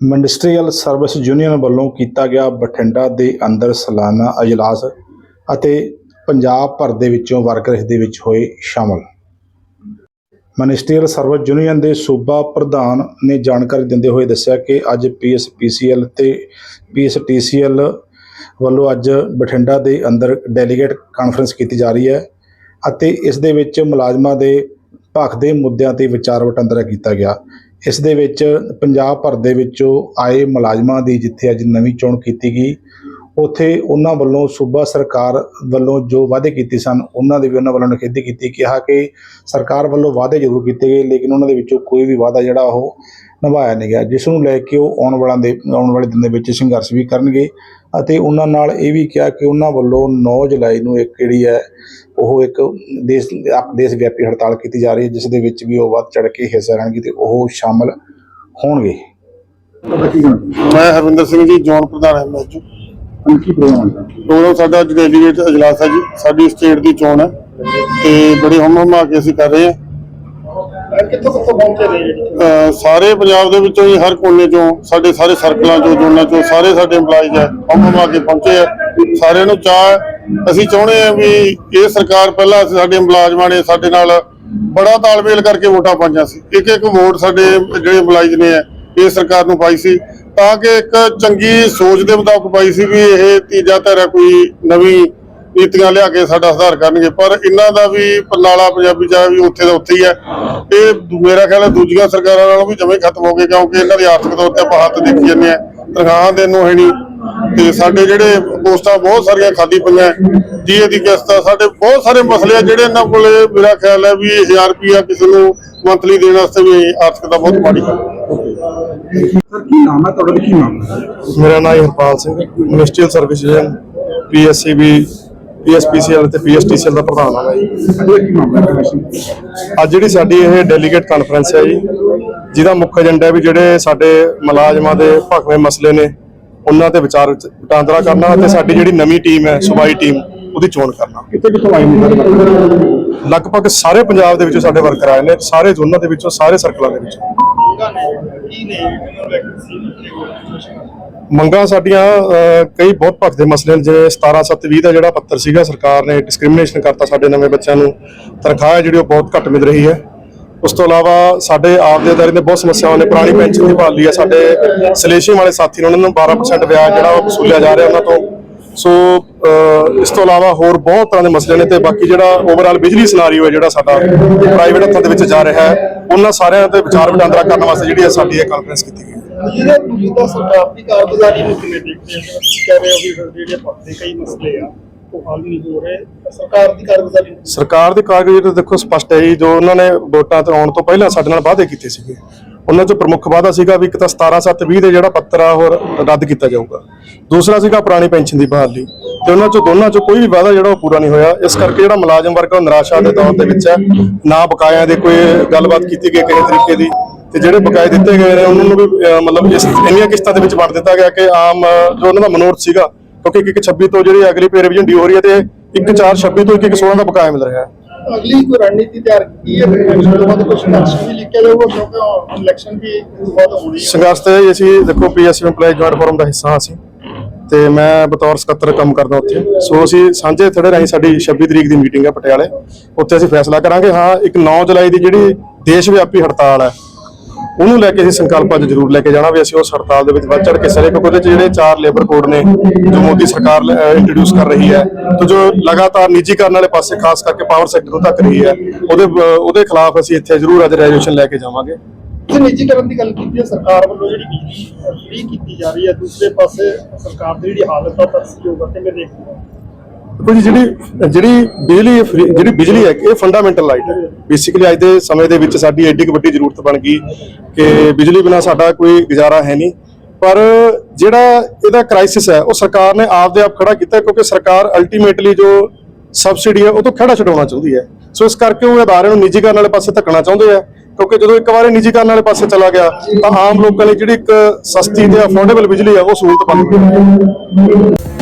Ministerial service union ਵੱਲੋਂ ਕੀਤਾ ਗਿਆ ਬਠਿੰਡਾ ਦੇ ਅੰਦਰ ਸਾਲਾਨਾ ਅਜਲਾਸ ਅਤੇ ਪੰਜਾਬ ਭਰ ਦੇ ਵਿੱਚੋਂ ਵਰਕਰ ਇਸ ਦੇ ਵਿੱਚ ਹੋਏ ਸ਼ਾਮਲ। ਮਿਨਿਸਟਰੀਅਲ ਸਰਵਿਸ ਯੂਨੀਅਨ ਦੇ ਸੂਬਾ ਪ੍ਰਧਾਨ ਨੇ ਜਾਣਕਾਰੀ ਦਿੰਦੇ ਹੋਏ ਦੱਸਿਆ ਕਿ ਅੱਜ ਪੀਐਸਪੀਸੀਐਲ ਤੇ ਪੀਐਸਟੀਸੀਐਲ ਵੱਲੋਂ ਅੱਜ ਬਠਿੰਡਾ ਦੇ ਅੰਦਰ ਡੈਲੀਗੇਟ ਕਾਨਫਰੰਸ ਕੀਤੀ ਜਾ ਰਹੀ ਹੈ ਅਤੇ ਇਸ ਦੇ ਵਿੱਚ ਮੁਲਾਜ਼ਮਾਂ ਦੇ ਭੱਖ ਦੇ ਮੁੱਦਿਆਂ ਤੇ ਵਿਚਾਰ ਵਟਾਂਦਰਾ ਕੀਤਾ ਗਿਆ। ਇਸ ਦੇ ਵਿੱਚ ਪੰਜਾਬ ਭਰ ਦੇ ਵਿੱਚੋਂ ਆਏ ਮੁਲਾਜ਼ਮਾਂ ਦੀ ਜਿੱਥੇ ਅੱਜ ਨਵੀਂ ਚੋਣ ਕੀਤੀ ਗਈ, ਉੱਥੇ ਉਹਨਾਂ ਵੱਲੋਂ ਸੂਬਾ ਸਰਕਾਰ ਵੱਲੋਂ ਜੋ ਵਾਅਦੇ ਕੀਤੇ ਸਨ, ਉਹਨਾਂ ਦੇ ਵੀ ਉਹਨਾਂ ਵੱਲੋਂ ਨਿਖੇਧੀ ਕੀਤੀ, ਕਿਹਾ ਕਿ ਸਰਕਾਰ ਵੱਲੋਂ ਵਾਅਦੇ ਜ਼ਰੂਰ ਕੀਤੇ ਗਏ, ਲੇਕਿਨ ਉਹਨਾਂ ਦੇ ਵਿੱਚੋਂ ਕੋਈ ਵੀ ਵਾਅਦਾ ਜਿਹੜਾ ਉਹ ਨਿਭਾਇਆ ਨਹੀਂ ਗਿਆ, ਜਿਸ ਨੂੰ ਲੈ ਕੇ ਉਹ ਆਉਣ ਵਾਲਾ ਦੇ, ਆਉਣ ਵਾਲੇ ਦਿਨ ਦੇ ਵਿੱਚ ਸੰਘਰਸ਼ ਵੀ ਕਰਨਗੇ। ਅਤੇ ਉਹਨਾਂ ਨਾਲ ਇਹ ਵੀ ਕਿਹਾ ਕਿ ਉਹਨਾਂ ਵੱਲੋਂ 9 ਜੁਲਾਈ ਨੂੰ ਇੱਕ ਜਿਹੜੀ ਹੈ ਉਹ ਇੱਕ ਦੇਸ਼ ਆਪ ਦੇਸ਼ ਵਿਆਪੀ ਹੜਤਾਲ ਕੀਤੀ ਜਾ ਰਹੀ ਹੈ ਜਿਸ ਦੇ ਵਿੱਚ ਵੀ ਉਹ ਵੱਧ ਚੜ ਕੇ ਹਿੱਸਾ ਲੈਣਗੇ ਤੇ ਉਹ ਸ਼ਾਮਲ ਹੋਣਗੇ। ਮੈਂ ਹਰਵਿੰਦਰ ਸਿੰਘ ਜੀ ਜ਼ੋਨ ਪ੍ਰਧਾਨ ਹਾਂ ਮੈਚੂ ਕੀ ਪ੍ਰੋਗਰਾਮ ਹੈ? ਪ੍ਰੋਗਰਾਮ ਸਾਡਾ ਅੱਜ ਡੈਲੀਗੇਟ ਅਜਲਾਸ ਹੈ ਜੀ ਸਾਡੀ ਸਟੇਟ ਦੀ ਚੋਣ ਹੈ ਤੇ ਬੜੀ ਹਮ ਹਮਾ ਕੇ ਅਸੀਂ ਕਰ ਰਹੇ ਹਾਂ। ਕਿੱਥੋਂ ਕਿੱਥੋਂ ਪਹੁੰਚੇ ਨੇ ਜਿਹੜੇ ਅਹ ਸਾਰੇ ਪੰਜਾਬ ਦੇ ਵਿੱਚੋਂ ਹੀ ਹਰ ਕੋਨੇ ਚੋਂ ਸਾਡੇ ਸਾਰੇ ਸਰਕਲਾਂ ਚੋਂ ਜ਼ੋਨਾਂ ਚੋਂ ਸਾਰੇ ਸਾਡੇ EMPLOYEES ਹੈ ਹਮ ਹਮਾ ਕੇ ਪਹੁੰਚੇ ਆ। ਸਾਰਿਆਂ ਨੂੰ ਚਾਹ ਹੈ। ਅਸੀਂ ਚਾਹੁੰਦੇ ਹਾਂ ਵੀ ਇਹ ਸਰਕਾਰ ਪਹਿਲਾਂ ਅਸੀਂ ਸਾਡੇ ਮੁਲਾਜ਼ਮਾਂ ਨੇ ਸਾਡੇ ਨਾਲ ਬੜਾ ਤਾਲਮੇਲ ਕਰਕੇ ਵੋਟਾਂ ਪਾਈਆਂ ਸੀ। ਇੱਕ ਇੱਕ ਵੋਟ ਸਾਡੇ ਜਿਹੜੇ ਮੁਲਾਜ਼ਮ ਨੇ ਹੈ, ਇਹ ਸਰਕਾਰ ਨੂੰ ਪਾਈ ਸੀ। ਤਾਂ ਕਿ ਇੱਕ ਚੰਗੀ ਸੋਚ ਦੇ ਮੁਤਾਬਕ ਪਾਈ ਸੀ ਵੀ ਇਹ ਤੀਜਾ ਧਿਰ ਹੈ ਕੋਈ ਨਵੀਂ ਨੀਤੀਆਂ ਲਿਆ ਕੇ ਸਾਡਾ ਸੁਧਾਰ ਕਰਨਗੇ ਪਰ ਇਹਨਾਂ ਦਾ ਵੀ ਪਰਨਾਲਾ ਪੰਜਾਬੀ ਚ ਹੈ ਵੀ ਉੱਥੇ ਦਾ ਉੱਥੇ ਹੀ ਹੈ ਇਹ ਦੂ- ਮੇਰਾ ਖਿਆਲ ਹੈ ਦੂਜੀਆਂ ਸਰਕਾਰਾਂ ਨਾਲੋਂ ਵੀ ਜਮੇ ਖਤਮ ਹੋ ਗਏ ਕਿਉਂਕਿ ਇਹਨਾਂ ਦੀ ਆਰਥਿਕ ਤੌਰ ਤੇ ਆਪਾਂ ਹੱਥ ਦੇਖੀ ਜਾਂਦੇ ਆ। ਤਨਖਾਹਾਂ ਦੇਣ ਨੂੰ ਹੈ ਨਹੀਂ। ਤੇ ਸਾਡੇ ਜਿਹੜੇ ਪੋਸਟਾਂ ਬਹੁਤ ਸਾਰੀਆਂ ਖਾਲੀ ਪਈਆਂ। ਜੀਏ ਦੀ ਕਿਸ਼ਤ ਸਾਡੇ ਬਹੁਤ ਸਾਰੇ ਮਸਲੇ ਆ ਜਿਹੜੇ ਇਹਨਾਂ ਕੋਲੇ ਮੇਰਾ ਖਿਆਲ ਹੈ ਵੀ 1000 ਰੁਪਿਆ ਕਿਸੇ ਨੂੰ ਮੰਥਲੀ ਦੇਣ ਵਾਸਤੇ ਵੀ ਆਰਥਿਕਤਾ ਬਹੁਤ ਮਾੜੀ ਹੈ ਸਰ ਕੀ ਨਾਮ ਹੈ? ਤੁਹਾਡਾ ਤੇ ਕੀ ਨਾਮ ਹੈ? ਮੇਰਾ ਨਾਮ Harpal Singh ministerial service union PSCB PSPCL ਤੇ ਪੀਐਸਟੀਸੀਐਲ ਦਾ ਪ੍ਰਧਾਨ ਹਾਂ ਜੀ ਅਜੇ ਜਿਹੜੀ ਸਾਡੀ ਇਹ ਡੈਲੀਗੇਟ ਕਾਨਫਰੰਸ ਹੈ ਜੀ ਜਿਹਦਾ ਮੁੱਖ ਏਜੰਡਾ ਹੈ ਵੀ ਜਿਹੜੇ ਸਾਡੇ ਮੁਲਾਜ਼ਮਾਂ ਦੇ ਭਖਵੇਂ ਮਸਲੇ ਨੇ ਉਹਨਾਂ ਤੇ ਵਿਚਾਰ ਵਟਾਂਦਰਾ ਕਰਨਾ ਅਤੇ ਸਾਡੀ ਜਿਹੜੀ ਨਵੀਂ ਟੀਮ ਹੈ ਸੂਬਾਈ ਟੀਮ ਉਹਦੀ ਚੋਣ ਕਰਨਾ। ਕਿੱਥੇ ਕਿੱਥੋਂ ਆਏ ਨੇ? ਲਗਭਗ ਸਾਰੇ ਪੰਜਾਬ ਦੇ ਵਿੱਚੋਂ ਸਾਡੇ ਵਰਕਰ ਆਏ ਨੇ ਸਾਰੇ ਜ਼ੋਨਾਂ ਦੇ ਵਿੱਚੋਂ ਸਾਰੇ ਸਰਕਲਾਂ ਦੇ ਵਿੱਚੋਂ। ਮੰਗਾਂ ਸਾਡੀਆਂ ਅਹ, ਕਈ ਬਹੁਤ ਭਖਦੇ ਮਸਲੇ ਨੇ। ਜਿਵੇਂ 17720 ਦਾ ਜਿਹੜਾ ਪੱਤਰ ਸੀਗਾ ਸਰਕਾਰ ਨੇ ਡਿਸਕ੍ਰਿਮੀਨੇਸ਼ਨ ਕਰਤਾ ਸਾਡੇ ਨਵੇਂ ਬੱਚਿਆਂ ਨੂੰ। ਤਨਖਾਹ ਹੈ ਜਿਹੜੀ ਉਹ ਬਹੁਤ ਘੱਟ ਮਿਲ ਰਹੀ ਹੈ। ਉਸ ਤੋਂ ਇਲਾਵਾ ਸਾਡੇ ਆਪ ਦੇ ਅਦਾਰੇ ਦੇ ਬਹੁਤ ਸਮੱਸਿਆਵਾਂ ਨੇ। ਪੁਰਾਣੀ ਪੈਨਸ਼ਨ ਦੀ ਬਹਾਲੀ ਹੈ ਸਾਡੇ ਸਲੇਸ਼ੀ ਵਾਲੇ ਸਾਥੀ ਨੇ। ਉਹਨਾਂ ਨੂੰ 12% ਵਿਆਜ ਜਿਹੜਾ ਉਹ ਵਸੂਲਿਆ ਜਾ ਰਿਹਾ। ਉਹਨਾਂ ਤੋਂ ਸੋ ਇਸ ਤੋਂ ਇਲਾਵਾ ਹੋਰ ਬਹੁਤ ਤਰ੍ਹਾਂ ਦੇ ਮਸਲੇ ਨੇ ਤੇ ਬਾਕੀ ਜਿਹੜਾ ਓਵਰਆਲ ਬਿਜਲੀ ਸਿਨਾਰੀਓ ਹੈ ਜਿਹੜਾ ਸਾਡਾ ਪ੍ਰਾਈਵੇਟ ਹੱਥਾਂ ਦੇ ਵਿੱਚ ਜਾ ਰਿਹਾ ਹੈ ਉਹਨਾਂ ਸਾਰਿਆਂ ਤੇ ਵਿਚਾਰ ਵਟਾਂਦਰਾ ਕਰਨ ਵਾਸਤੇ ਜਿਹੜੀ ਹੈ ਸਾਡੀ ਇਹ ਕਾਨਫਰੰਸ ਕੀਤੀ ਗਈ ਹੈ। ਜਿਹੜੇ ਮੌਜੂਦਾ ਸਰਕਾਰ ਦੀ ਕਾਰਗੁਜ਼ਾਰੀ ਨੂੰ ਕਿਵੇਂ ਦੇਖਦੇ ਹੋ ਤੁਸੀਂ ਕਹਿ ਰਹੇ ਹੋ ਵੀ ਜਿਹੜੇ ਪੱਤੇ ਕਈ ਮਸਲੇ ਆ ਉਹ ਹੱਲ ਨਹੀਂ ਹੋ ਰਹੇ। ਤਾਂ ਸਰਕਾਰ ਦੀ ਕਾਰਗੁਜ਼ਾਰੀ ਦੀ ਦੇਖੋ ਸਪਸ਼ਟ ਹੈ ਜੀ ਜੋ ਉਹਨਾਂ ਨੇ ਵੋਟਾਂ ਤੇ ਆਉਣ ਤੋਂ ਪਹਿਲਾਂ ਸਾਡੇ ਨਾਲ ਵਾਅਦੇ ਕੀਤੇ ਸੀਗੇ। ਉਹਨਾਂ ਚੋਂ ਪ੍ਰਮੁੱਖ ਵਾਅਦਾ ਸੀਗਾ ਵੀ ਇੱਕ ਤਾਂ 17720 ਦੇ ਜਿਹੜਾ ਪੱਤਰ ਆ ਉਹ ਰੱਦ ਕੀਤਾ ਜਾਊਗਾ। ਦੂਸਰਾ ਸੀਗਾ ਪੁਰਾਣੀ ਪੈਨਸ਼ਨ ਦੀ ਬਹਾਲੀ। ਤੇ ਉਹਨਾਂ ਚੋਂ ਦੋਨਾਂ ਚੋਂ ਕੋਈ ਵੀ ਵਾਅਦਾ ਜਿਹੜਾ ਉਹ ਪੂਰਾ ਨਹੀਂ ਹੋਇਆ। ਇਸ ਕਰਕੇ ਜਿਹੜਾ ਮੁਲਾਜ਼ਮ ਵਰਗ ਉਹ ਨਿਰਾਸ਼ਾ ਦੇ ਦੌਰ ਦੇ ਵਿੱਚ ਹੈ। ਨਾ ਬਕਾਇਆ ਦੇ ਕੋਈ ਗੱਲਬਾਤ ਕੀਤੀ ਗਈ ਕਿਸੇ ਤਰੀਕੇ ਦੀ। ਤੇ ਜਿਹੜੇ ਬਕਾਏ ਦਿੱਤੇ ਗਏ ਨੇ, ਉਹਨਾਂ ਨੂੰ ਵੀ ਮਤਲਬ ਇਸ, ਇੰਨੀਆਂ ਕਿਸ਼ਤਾਂ ਦੇ ਵਿੱਚ ਵੰਡ ਦਿੱਤਾ ਗਿਆ ਕਿ ਆਮ, ਜੋ ਉਹਨਾਂ ਦਾ ਮਨੋਰਥ ਸੀਗਾ, ਕਿਉਂਕਿ ਇੱਕ 26 ਤੋਂ ਜਿਹੜੀ ਅਗਲੀ ਪੇ ਰਿਵੀਜ਼ਨ ਡਿਊ ਹੋ ਰਹੀ ਹੈ ਤੇ ਇੱਕ 4 26 ਤੋਂ ਇੱਕ 1 16 ਦਾ ਬਕਾਇਆ ਮਿਲ ਰਿਹਾ ਹੈ। ਅਗਲੀ ਕੋਈ ਰਣਨੀਤੀ ਤਿਆਰ ਕੀਤੀ ਹੈ ਇਲੈਕਸ਼ਨ ਤੋਂ ਬਾਅਦ ਕੁਝ ਸੰਘਰਸ਼ ਵੀ ਲਿਖਿਆ ਜਾਊਗਾ, ਕਿਉਂਕਿ ਇਲੈਕਸ਼ਨ ਵੀ ਇਸ ਹੋਣੀ ਹੈ। ਸੰਘਰਸ਼ ਤੇ ਅਸੀਂ ਦੇਖੋ ਪੀਐਸਸੀ EMPLOYEE ਜੁਆਇੰਟ ਫੋਰਮ ਦਾ ਹਿੱਸਾ ਅਸੀਂ, ਤੇ ਮੈਂ ਬਤੌਰ ਸਕੱਤਰ ਕੰਮ ਕਰਦਾ ਉੱਥੇ। ਸੋ ਅਸੀਂ ਸਾਂਝੇ ਥੜੇ ਰਾਹੀਂ ਸਾਡੀ 26 ਤਰੀਕ ਦੀ ਮੀਟਿੰਗ ਹੈ ਪਟਿਆਲੇ, ਉੱਥੇ ਅਸੀਂ ਫੈਸਲਾ ਕਰਾਂਗੇ। ਹਾਂ, ਇੱਕ 9 ਜੁਲਾਈ ਦੀ ਜਿਹੜੀ ਦੇਸ਼ ਵਿਆਪੀ ਹੜਤਾਲ ਹੈ ਉਹਨੂੰ ਲੈ ਕੇ ਅਸੀਂ ਸੰਕਲਪ ਅੱਜ ਜ਼ਰੂਰ ਲੈ ਕੇ ਜਾਣਾ ਵੀ ਅਸੀਂ ਉਸ ਹੜਤਾਲ ਦੇ ਵਿੱਚ ਵੱਧ ਚੜ ਕੇ ਸਾਰੇ, ਕਿਉਂਕਿ ਉਹਦੇ 'ਚ ਜਿਹੜੇ ਚਾਰ ਲੇਬਰ ਕੋਡ ਨੇ, ਜੋ ਮੋਦੀ ਸਰਕਾਰ ਇੰਟਰੋਡਿਊਸ ਕਰ ਰਹੀ ਹੈ, ਤੇ ਜੋ ਲਗਾਤਾਰ ਨਿੱਜੀਕਰਨ ਵਾਲੇ ਪਾਸੇ ਖਾਸ ਕਰਕੇ ਪਾਵਰ ਸੈਕਟਰ ਨੂੰ ਧੱਕ ਰਹੀ ਹੈ, ਉਹਦੇ ਉਹਦੇ ਖਿਲਾਫ ਅਸੀਂ ਇੱਥੇ ਜ਼ਰੂਰ ਅੱਜ ਰੈਜੂਲੇਸ਼ਨ ਲੈ ਕੇ ਜਾਵਾਂਗੇ। ਜੇ ਨਿੱਜੀਕਰਨ ਦੀ ਗੱਲ ਕੀਤੀ ਹੈ, ਸਰਕਾਰ ਵੱਲੋਂ ਜਿਹੜੀ ਬਿਜਲੀ ਫ੍ਰੀ ਕੀਤੀ ਜਾ ਰਹੀ ਹੈ, ਦੂਸਰੇ ਪਾਸੇ ਸਰਕਾਰ ਦੀ ਜਿਹੜੀ ਹਾਲਤ ਆ ਤਰਸਯੋਗ ਆ, ਕਿਵੇਂ ਦੇਖਦੇ ਦੇਖੋ ਜੀ, ਜਿਹੜੀ ਜਿਹੜੀ ਬਿਜਲੀ ਜਿਹੜੀ ਬਿਜਲੀ ਹੈ, ਇਹ ਫੰਡਾਮੈਂਟਲ ਰਾਈਟ ਹੈ। ਬੇਸਿਕਲੀ ਅੱਜ ਦੇ ਸਮੇਂ ਦੇ ਵਿੱਚ ਸਾਡੀ ਐਡੀ ਵੱਡੀ ਜ਼ਰੂਰਤ ਬਣ ਗਈ ਕਿ ਬਿਜਲੀ ਬਿਨਾ ਸਾਡਾ ਕੋਈ ਗੁਜ਼ਾਰਾ ਹੈ ਨਹੀਂ। ਪਰ ਜਿਹੜਾ ਇਹਦਾ ਕ੍ਰਾਈਸਿਸ ਹੈ, ਉਹ ਸਰਕਾਰ ਨੇ ਆਪਦੇ ਆਪ ਖੜਾ ਕੀਤਾ, ਕਿਉਂਕਿ ਸਰਕਾਰ ਅਲਟੀਮੇਟਲੀ ਜੋ ਸਬਸਿਡੀ ਹੈ, ਉਹ ਤੋਂ ਖੜਾ ਛਡਾਉਣਾ ਚਾਹੁੰਦੀ ਹੈ। ਸੋ ਇਸ ਕਰਕੇ ਉਹ ਅਦਾਰੇ ਨੂੰ ਨਿੱਜੀਕਰਨ ਵਾਲੇ ਪਾਸੇ ਧੱਕਣਾ ਚਾਹੁੰਦੇ ਆ, ਕਿਉਂਕਿ ਜਦੋਂ ਇੱਕ ਵਾਰੀ ਨਿੱਜੀਕਰਨ ਵਾਲੇ ਪਾਸੇ ਚਲਾ ਗਿਆ, ਤਾਂ ਆਮ ਲੋਕਾਂ ਲਈ ਜਿਹੜੀ ਇੱਕ ਸਸਤੀ ਤੇ ਅਫੋਰਡੇਬਲ ਬਿਜਲੀ ਹੈ ਉਹ ਸਹੂਲਤ ਬਣ ਗਈ।